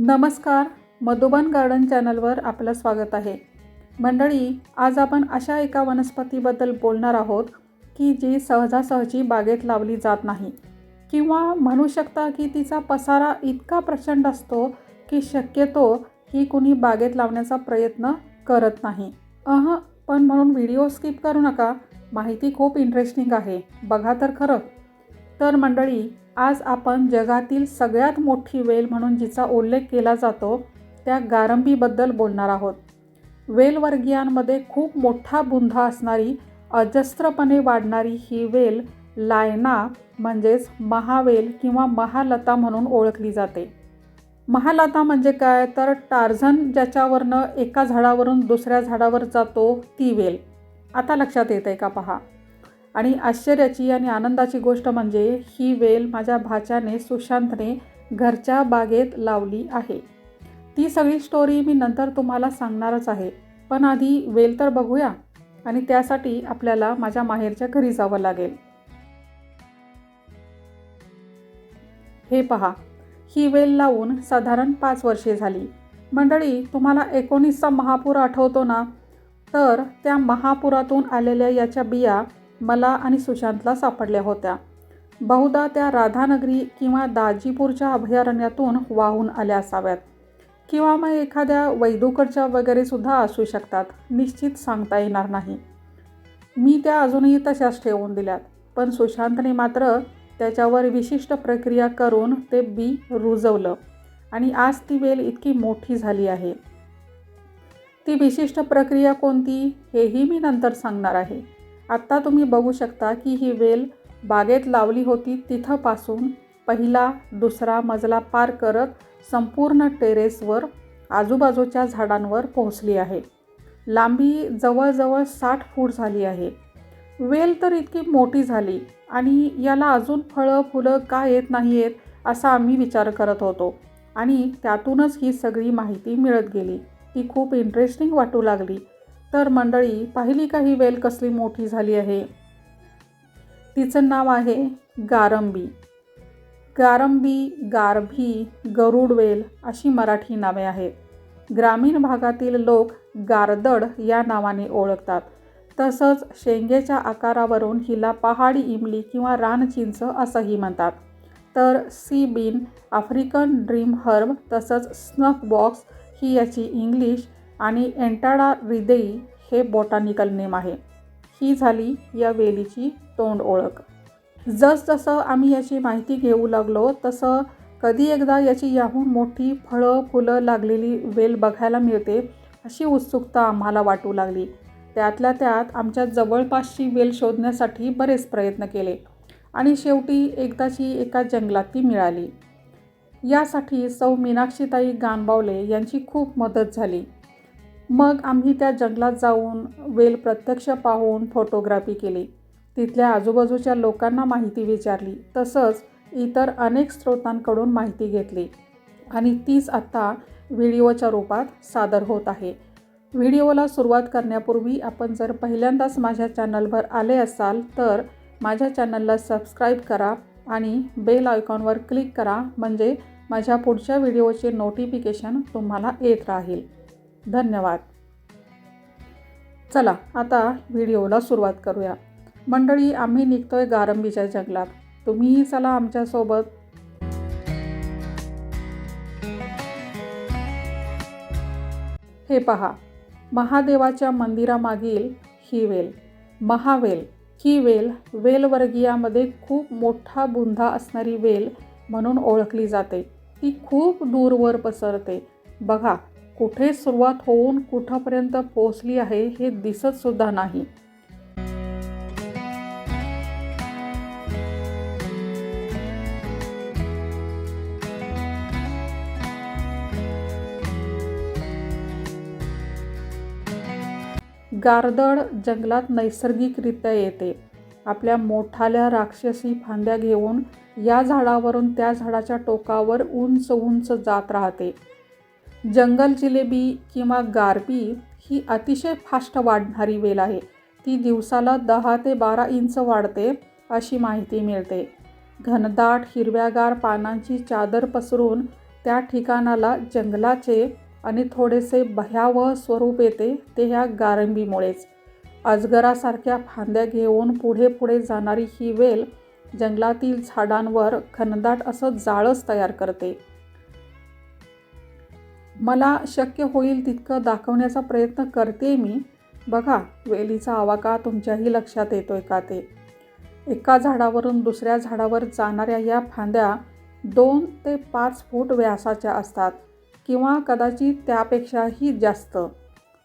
नमस्कार मधुबन गार्डन चॅनलवर आपलं स्वागत आहे. मंडळी आज आपण अशा एका वनस्पतीबद्दल बोलणार आहोत की जी सहजासहजी बागेत लावली जात नाही. किंवा म्हणू शकता की तिचा पसारा इतका प्रचंड असतो की शक्यतो ही कुणी बागेत लावण्याचा प्रयत्न करत नाही. अह पण म्हणून व्हिडिओ स्किप करू नका. माहिती खूप इंटरेस्टिंग आहे. बघा तर खरं. तर मंडळी आज आपण जगातील सगळ्यात मोठी वेल म्हणून जिचा उल्लेख केला जातो त्या गारंबीबद्दल बोलणार आहोत. वेलवर्गीयांमध्ये खूप मोठा बुंधा असणारी अजस्त्रपणे वाढणारी ही वेल लायना म्हणजेच महावेल किंवा महालता म्हणून ओळखली जाते. महालता म्हणजे काय? तर टार्झन ज्याच्यावरनं एका झाडावरून दुसऱ्या झाडावर जातो ती वेल. आता लक्षात येते का? पहा. आणि आश्चर्याची आणि आनंदाची गोष्ट म्हणजे ही वेल माझ्या भाच्याने सुशांतने घरच्या बागेत लावली आहे. ती सगळी स्टोरी मी नंतर तुम्हाला सांगणारच आहे. पण आधी वेल तर बघूया आणि त्यासाठी आपल्याला माझ्या माहेरच्या घरी जावं लागेल. हे पहा ही वेल लावून साधारण पाच वर्षे झाली. मंडळी तुम्हाला एकोणीसचा महापूर आठवतो ना? तर त्या महापुरातून आलेल्या याच्या बिया मला आणि सुशांतला सापडल्या होत्या. बहुधा त्या राधानगरी किंवा दाजीपूरच्या अभयारण्यातून वाहून आल्या असाव्यात. किंवा मग एखाद्या वैदूकडच्या वगैरे सुद्धा असू शकतात निश्चित सांगता येणार नाही. मी त्या अजूनही तशाच ठेवून दिल्यात पण सुशांतने मात्र त्याच्यावर विशिष्ट प्रक्रिया करून ते बी रुजवलं आणि आज ती वेल इतकी मोठी झाली आहे. ती विशिष्ट प्रक्रिया कोणती हेही मी नंतर सांगणार आहे. आत्ता तुम्ही बघू शकता की ही वेल बागेत लावली होती तिथंपासून पहिला दुसरा मजला पार करत संपूर्ण टेरेसवर आजूबाजूच्या झाडांवर पोहोचली आहे. लांबी जवळजवळ साठ फूट झाली आहे. वेल तर इतकी मोठी झाली आणि याला अजून फळं फुलं का येत नाही आहेत असा आम्ही विचार करत होतो आणि त्यातूनच ही सगळी माहिती मिळत गेली. ती खूप इंटरेस्टिंग वाटू लागली. तर मंडळी पाहिली का ही वेल कसली मोठी झाली आहे? तिचं नाव आहे गारंबी. गारंबी गारभी गरुडवेल अशी मराठी नावे आहेत. ग्रामीण भागातील लोक गारदड या नावाने ओळखतात. तसंच शेंगेच्या आकारावरून हिला पहाडी इमली किंवा रानचिंच असंही म्हणतात. तर sea bean African dream herb तसंच स्नफ बॉक्स ही याची इंग्लिश आणि एंटाडा रिदेई हे बॉटानिकल नेम आहे. ही झाली या वेलीची तोंड ओळख. जसजसं आम्ही याची माहिती घेऊ लागलो तसं कधी एकदा याची याहून मोठी फळं फुलं लागलेली वेल बघायला मिळते अशी उत्सुकता आम्हाला वाटू लागली. त्यातल्या त्यात आमच्या जवळपासची वेल शोधण्यासाठी बरेच प्रयत्न केले आणि शेवटी एकदाची एका जंगलात ती मिळाली. यासाठी सौ मीनाक्षीताई गानबावले यांची खूप मदत झाली. मग आम्ही त्या जंगलात जाऊन वेल प्रत्यक्ष पाहून फोटोग्राफी केली. तिथल्या आजूबाजूच्या लोकांना माहिती विचारली. तसंच इतर अनेक स्रोतांकडून माहिती घेतली. आणि तीच आत्ता व्हिडिओच्या रूपात सादर होत आहे. व्हिडिओला सुरुवात करण्यापूर्वी आपण जर पहिल्यांदाच माझ्या चॅनलवर आले असाल तर माझ्या चॅनलला सबस्क्राईब करा आणि बेल आयकॉनवर क्लिक करा. म्हणजे माझ्या पुढच्या व्हिडिओचे नोटिफिकेशन तुम्हाला येत राहील. धन्यवाद. चला आता व्हिडिओला सुरुवात करूया. मंडळी आम्ही निघतोय गारंबीच्या जंगलात. तुम्हीही चला आमच्यासोबत हे पहा महादेवाच्या मंदिरामागील ही वेल. महावेल ही वेल वेलवर्गीयामध्ये खूप मोठा बुंधा असणारी वेल म्हणून ओळखली जाते. ती खूप दूरवर पसरते. बघा कुठे सुरुवात होऊन कुठंपर्यंत पोचली आहे हे दिसतसुद्धा नाही. गारदड जंगलात नैसर्गिकरित्या येते. आपल्या मोठाल्या राक्षसी फांद्या घेऊन या झाडावरून त्या झाडाच्या टोकावर उंच उंच जात राहते. जंगल जिलेबी किंवा गारबी ही अतिशय फास्ट वाढणारी वेल आहे. ती दिवसाला दहा ते बारा इंच वाढते अशी माहिती मिळते. घनदाट हिरव्यागार पानांची चादर पसरून त्या ठिकाणाला जंगलाचे आणि थोडेसे भयावह स्वरूप येते ते ह्या गारंबीमुळेच. अजगरासारख्या फांद्या घेऊन पुढे पुढे जाणारी ही वेल जंगलातील झाडांवर घनदाट असं जाळंच तयार करते. मला शक्य होईल तितकं दाखवण्याचा प्रयत्न करते मी. बघा वेलीचा आवाका तुमच्याही लक्षात येतोय का ते? एका झाडावरून दुसऱ्या झाडावर जाणाऱ्या या फांद्या दोन ते पाच फूट व्यासाच्या असतात किंवा कदाचित त्यापेक्षाही जास्त.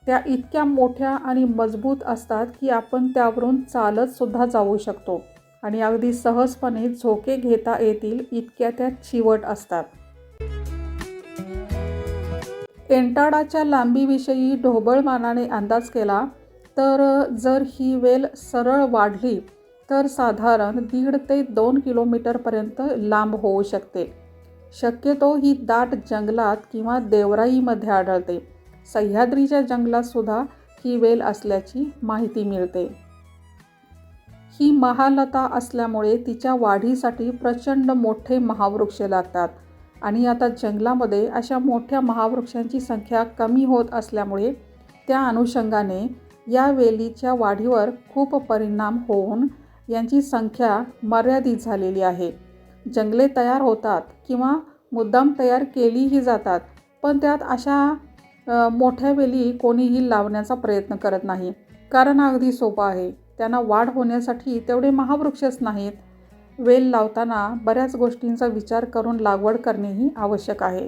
त्या इतक्या मोठ्या आणि मजबूत असतात की आपण त्यावरून चालतसुद्धा जाऊ शकतो आणि अगदी सहजपणे झोके घेता येतील इतक्या त्या चिवट असतात. एंटाडाच्या लांबीविषयी ढोबळमानाने अंदाज केला तर जर ही वेल सरळ वाढली तर साधारण दीड ते दोन किलोमीटरपर्यंत लांब होऊ शकते. शक्यतो ही दाट जंगलात किंवा देवराईमध्ये आढळते. सह्याद्रीच्या जंगलातसुद्धा ही वेल असल्याची माहिती मिळते. ही महालता असल्यामुळे तिच्या वाढीसाठी प्रचंड मोठे महावृक्ष लागतात. आणि आता जंगलामध्ये अशा मोठ्या महावृक्षांची संख्या कमी होत असल्यामुळे त्या अनुषंगाने या वेलीच्या वाढीवर खूप परिणाम होऊन यांची संख्या मर्यादित झालेली आहे. जंगले तयार होतात किंवा मुद्दाम तयार केलीही जातात पण त्यात अशा मोठ्या वेली कोणीही लावण्याचा प्रयत्न करत नाही. कारण अगदी सोपं आहे. त्यांना वाढ होण्यासाठी तेवढे महावृक्षच नाहीत. वेल लावताना बऱ्याच गोष्टींचा विचार करून लागवड करणेही आवश्यक आहे.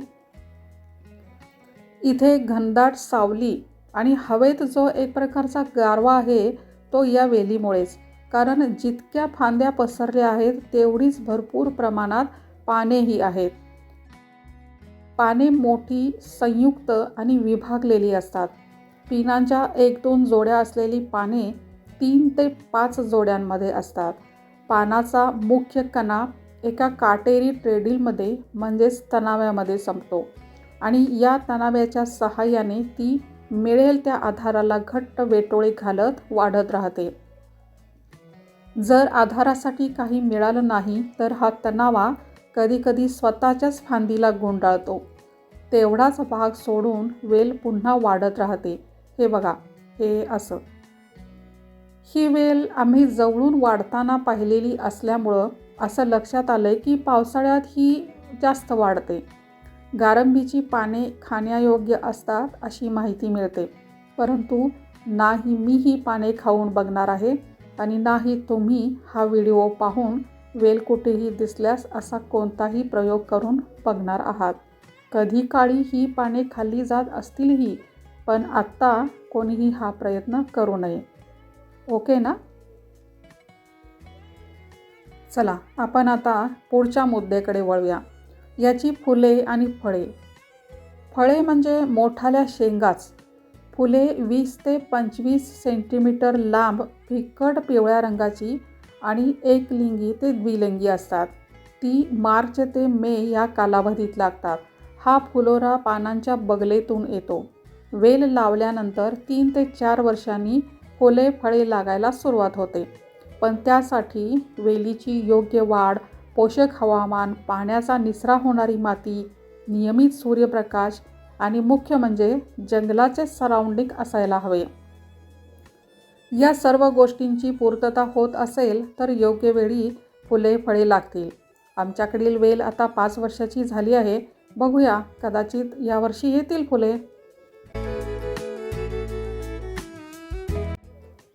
इथे घनदाट सावली आणि हवेत जो एक प्रकारचा गारवा आहे तो या वेलीमुळेच. कारण जितक्या फांद्या पसरल्या आहेत तेवढीच भरपूर प्रमाणात पानेही आहेत. पाने मोठी संयुक्त आणि विभागलेली असतात. पिनांच्या एक दोन जोड्या असलेली पाने तीन ते पाच जोड्यांमध्ये असतात. पानाचा मुख्य कणा एका काटेरी ट्रेडिलमध्ये म्हणजेच तणाव्यामध्ये संपतो. आणि या तणाव्याच्या सहाय्याने ती मिळेल त्या आधाराला घट्ट वेटोळे घालत वाढत राहते. जर आधारासाठी काही मिळालं नाही तर हा तणावा कधीकधी स्वतःच्याच फांदीला गुंडाळतो. तेवढाच भाग सोडून वेल पुन्हा वाढत राहते. हे बघा हे असं. ही वेल आम्ही जवळून वाढताना पाहिलेली असल्यामुळं असं लक्षात आलं आहे की पावसाळ्यात ही जास्त वाढते. गारंबीची पाने खाण्यायोग्य असतात अशी माहिती मिळते. परंतु नाही मी ही पाने खाऊन बघणार आहे आणि नाही तुम्ही हा व्हिडिओ पाहून वेल कुठेही दिसल्यास असा कोणताही प्रयोग करून बघणार आहात. कधी काळी ही पाने खाल्ली जात असतीलही पण आत्ता कोणीही हा प्रयत्न करू नये. ओके ना? चला आपण आता पुढच्या मुद्द्याकडे वळूया. याची फुले आणि फळे. फळे म्हणजे मोठाल्या शेंगाच. फुले वीस ते पंचवीस सेंटीमीटर लांब फिकट पिवळ्या रंगाची आणि एक लिंगी ते द्विलिंगी असतात. ती मार्च ते मे या कालावधीत लागतात. हा फुलोरा पानांच्या बगलेतून येतो. वेल लावल्यानंतर तीन ते चार वर्षांनी फुले फळे लागायला सुरुवात होते. पण त्यासाठी वेलीची योग्य वाढ पोषक हवामान पाण्याचा निचरा होणारी माती नियमित सूर्यप्रकाश आणि मुख्य म्हणजे जंगलाचे सराउंडिंग असायला हवे. या सर्व गोष्टींची पूर्तता होत असेल तर योग्य वेळी फुले फळे लागतील. आमच्याकडील वेल आता पाच वर्षाची झाली आहे. बघूया कदाचित यावर्षी येतील फुले.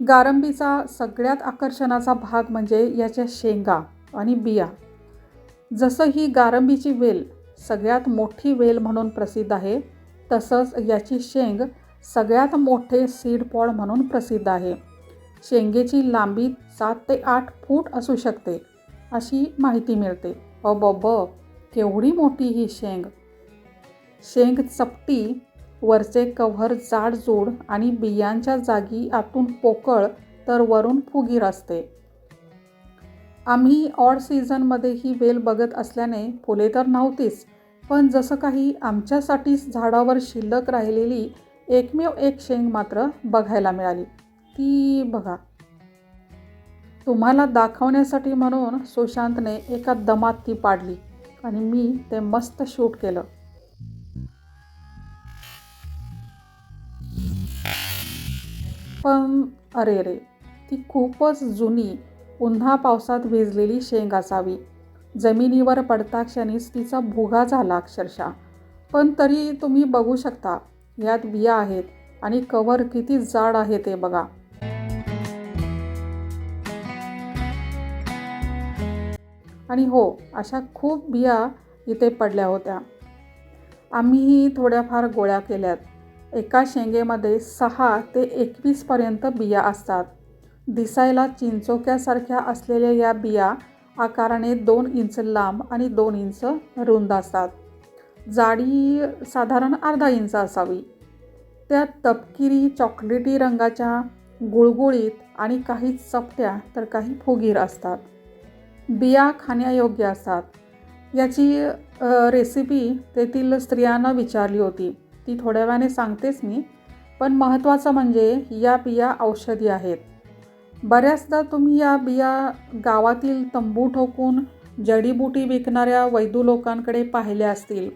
गारंबीचा सगळ्यात आकर्षणाचा भाग म्हणजे याच्या शेंगा आणि बिया. जसं ही गारंबीची वेल सगळ्यात मोठी वेल म्हणून प्रसिद्ध आहे तसंच याची शेंग सगळ्यात मोठे सीड पॉड म्हणून प्रसिद्ध आहे. शेंगेची लांबी सात ते आठ फूट असू शकते अशी माहिती मिळते. अ ब केवढी मोठी ही शेंग. शेंग चपटी वरचे कव्हर जाडजूड आणि बियांच्या जागी आतून पोकळ तर वरून फुगीर असते. आम्ही ऑड सीझनमध्ये ही वेल बघत असल्याने फुले तर नव्हतीच पण जसं काही आमच्यासाठीच झाडावर शिल्लक राहिलेली एकमेव एक शेंग मात्र बघायला मिळाली. ती बघा. तुम्हाला दाखवण्यासाठी म्हणून सुशांतने एका दमात ती पाडली आणि मी ते मस्त शूट केलं. पण अरे रे ती खूपच जुनी उन्हा पावसात भिजलेली शेंग असावी. जमिनीवर पडता क्षणीच तिचा भुगा झाला अक्षरशः. पण तरी तुम्ही बघू शकता यात बिया आहेत आणि कवर किती जाड आहे ते बघा. आणि हो अशा खूप बिया इथे पडल्या होत्या. आम्हीही थोड्याफार गोळ्या केल्यात. एका शेंगेमध्ये सहा ते एकवीसपर्यंत बिया असतात. दिसायला चिंचोक्यासारख्या असलेल्या या बिया आकाराने दोन इंच लांब आणि दोन इंच रुंद असतात. जाडी साधारण अर्धा इंच असावी. त्या तपकिरी चॉकलेटी रंगाच्या गुळगुळीत आणि काही चपट्या तर काही फुगीर असतात. बिया खाण्यायोग्य असतात. याची रेसिपी तेथील स्त्रियांना विचारली होती. ती थोड्या वेळाने सांगतेच मी पण महत्त्वाचं म्हणजे या बिया औषधी आहेत. बऱ्याचदा तुम्ही या बिया गावातील तंबू ठोकून जडीबुटी विकणाऱ्या वैदू लोकांकडे पाहिल्या असतील.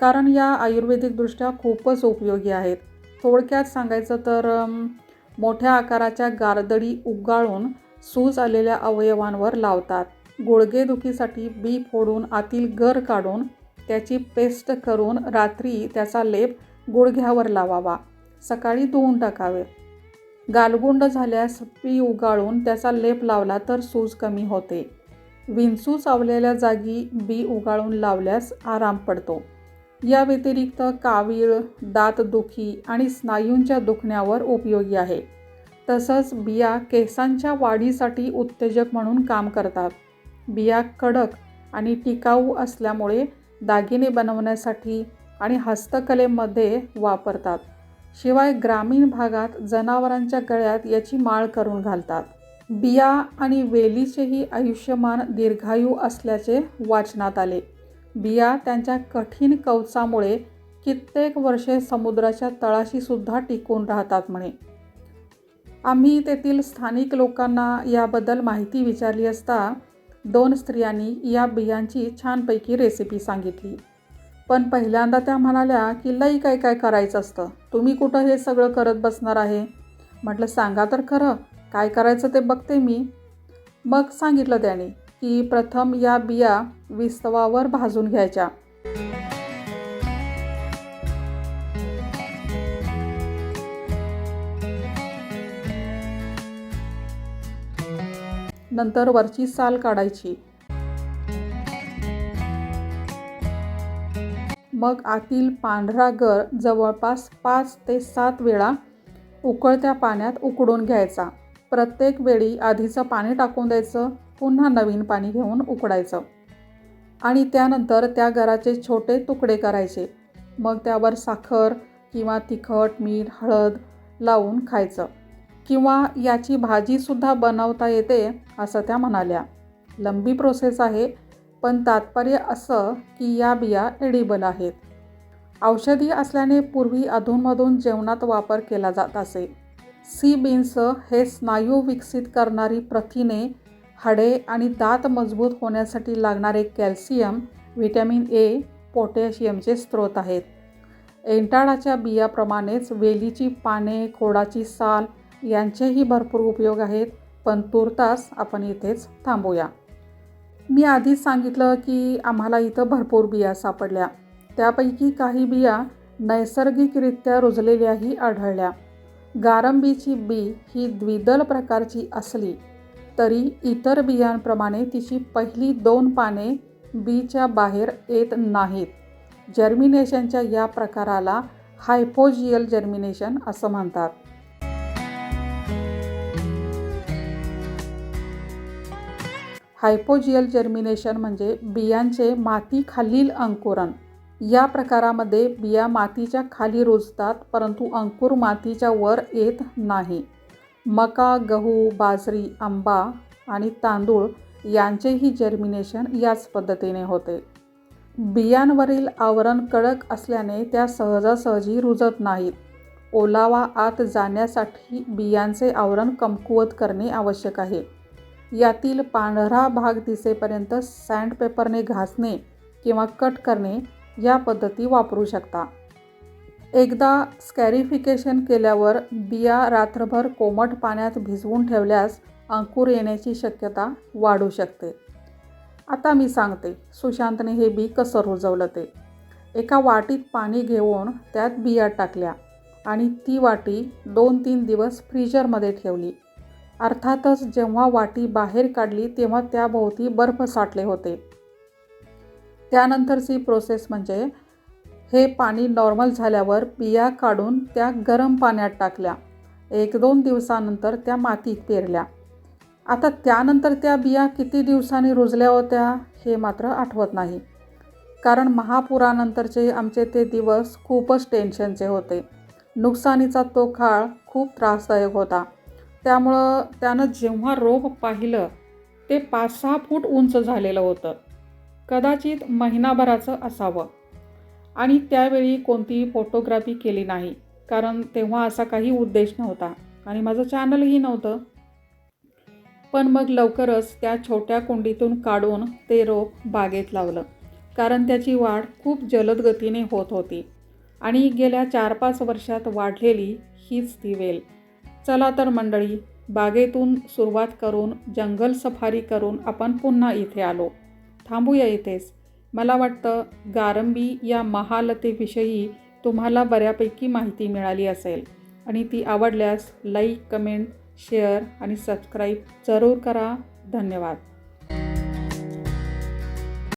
कारण या आयुर्वेदिकदृष्ट्या खूपच उपयोगी आहेत. थोडक्यात सांगायचं तर मोठ्या आकाराच्या गारदडी उगाळून सूज आलेल्या अवयवांवर लावतात. गुडघेदुखीसाठी बी फोडून आतील गर काढून त्याची पेस्ट करून रात्री त्याचा लेप गुडघ्यावर लावावा. सकाळी धुवून टाकावे. गालगुंड झाल्यास पी उगाळून त्याचा लेप लावला तर सूज कमी होते. विंचू चावलेल्या जागी बी उगाळून लावल्यास आराम पडतो. या व्यतिरिक्त कावीळ दातदुखी आणि स्नायूंच्या दुखण्यावर उपयोगी आहे. तसंच बिया केसांच्या वाढीसाठी उत्तेजक म्हणून काम करतात. बिया कडक आणि टिकाऊ असल्यामुळे दागिने बनवण्यासाठी आणि हस्तकलेमध्ये वापरतात. शिवाय ग्रामीण भागात जनावरांच्या गळ्यात याची माळ करून घालतात. बिया आणि वेलीचेही आयुष्यमान दीर्घायू असल्याचे वाचनात आले. बिया त्यांच्या कठीण कवचामुळे कित्येक वर्षे समुद्राच्या तळाशी सुद्धा टिकून राहतात म्हणे. आम्ही तेथील स्थानिक लोकांना याबद्दल माहिती विचारली असता दोन स्त्रियांनी या बियांची छानपैकी रेसिपी सांगितली. पण पहिल्यांदा त्या म्हणाल्या की लई काय काय करायचं असतं? तुम्ही कुठं हे सगळं करत बसणार आहे? म्हटलं सांगा तर खरं. काय करायचं ते बघते मी. मग सांगितलं त्याने की प्रथम या बिया विस्तवावर भाजून घ्यायच्या. नंतर वरची साल काढायची. मग आतील पांढरा गर जवळपास पाच ते सात वेळा उकळत्या पाण्यात उकडून घ्यायचा. प्रत्येक वेळी आधीचं पाणी टाकून द्यायचं पुन्हा नवीन पाणी घेऊन उकडायचं. आणि त्यानंतर त्या गराचे छोटे तुकडे करायचे. मग त्यावर साखर किंवा तिखट मीठ हळद लावून खायचं. किंवा याची भाजीसुद्धा बनवता येते असं त्या म्हणाल्या. लंबी प्रोसेस आहे. पण तात्पर्य असं की या बिया एडिबल आहेत. औषधी असल्याने पूर्वी अधूनमधून जेवणात वापर केला जात असे. सी बीन्स हे स्नायू विकसित करणारी प्रथिने हाडे आणि दात मजबूत होण्यासाठी लागणारे कॅल्शियम व्हिटॅमिन ए पोटॅशियमचे स्रोत आहेत. एंटाळाच्या बियाप्रमाणेच वेलीची पाने खोडाची साल यांचेही भरपूर उपयोग आहेत पण तुर्तास आपण इथेच थांबूया. मी आधीच सांगितलं की आम्हाला इथं भरपूर बिया सापडल्या. त्यापैकी काही बिया नैसर्गिकरित्या रुजलेल्याही आढळल्या. गारंबीची बी ही द्विदल प्रकारची असली तरी इतर बियांप्रमाणे तिची पहिली दोन पाने बीच्या बाहेर येत नाहीत. जर्मिनेशनच्या या प्रकाराला हायपोजियल जर्मिनेशन असं म्हणतात. हायपोजियल जर्मिनेशन म्हणजे बियांचे मातीखालील अंकुरण. या प्रकारामध्ये बिया मातीच्या खाली रुजतात परंतु अंकुर मातीच्या वर येत नाही. मका गहू बाजरी आंबा आणि तांदूळ यांचेही जर्मिनेशन याच पद्धतीने होते. बियांवरील आवरण कडक असल्याने त्या सहजासहजी रुजत नाहीत. ओलावा आत जाण्यासाठी बियांचे आवरण कमकुवत करणे आवश्यक आहे. यातील पांढरा भाग दिसेपर्यंत सँडपेपरने घासणे किंवा कट करणे या पद्धती वापरू शकता. एकदा स्कॅरिफिकेशन केल्यावर बिया रात्रभर कोमट पाण्यात भिजवून ठेवल्यास अंकुर येण्याची शक्यता वाढू शकते. आता मी सांगते सुशांतने हे बी कसं रुजवलं ते. एका वाटीत पाणी घेऊन त्यात बिया टाकल्या आणि ती वाटी दोन तीन दिवस फ्रीजरमध्ये ठेवली. अर्थातच जेव्हा वाटी बाहेर काढली तेव्हा त्याभोवती बर्फ साठले होते. त्यानंतरची प्रोसेस म्हणजे हे पाणी नॉर्मल झाल्यावर बिया काढून त्या गरम पाण्यात टाकल्या. एक दोन दिवसानंतर त्या मातीत पेरल्या. आता त्यानंतर त्या बिया किती दिवसांनी रुजल्या होत्या हे मात्र आठवत नाही. कारण महापुरानंतरचे आमचे ते दिवस खूपच टेन्शनचे होते. नुकसानीचा तो काळ खूप त्रासदायक होता. त्यामुळं त्यानं जेव्हा रोप पाहिलं ते पाच सहा फूट उंच झालेलं होतं. कदाचित महिनाभराचं असावं. आणि त्यावेळी कोणतीही फोटोग्राफी केली नाही कारण तेव्हा असा काही उद्देश नव्हता आणि माझं चॅनलही नव्हतं. पण मग लवकरच त्या छोट्या कुंडीतून काढून ते रोप बागेत लावलं कारण त्याची वाढ खूप जलद गतीने होत होती आणि गेल्या चार पाच वर्षात वाढलेली हीच ती वेल. चला तर मंडळी बागेतून सुरुवात करून जंगल सफारी करून आपण पुन्हा इथे आलो. थांबूया इथेच. मला वाटतं गारंबी या महालतेविषयी तुम्हाला बऱ्यापैकी माहिती मिळाली असेल. आणि ती आवडल्यास लाईक कमेंट शेअर आणि सबस्क्राईब जरूर करा. धन्यवाद.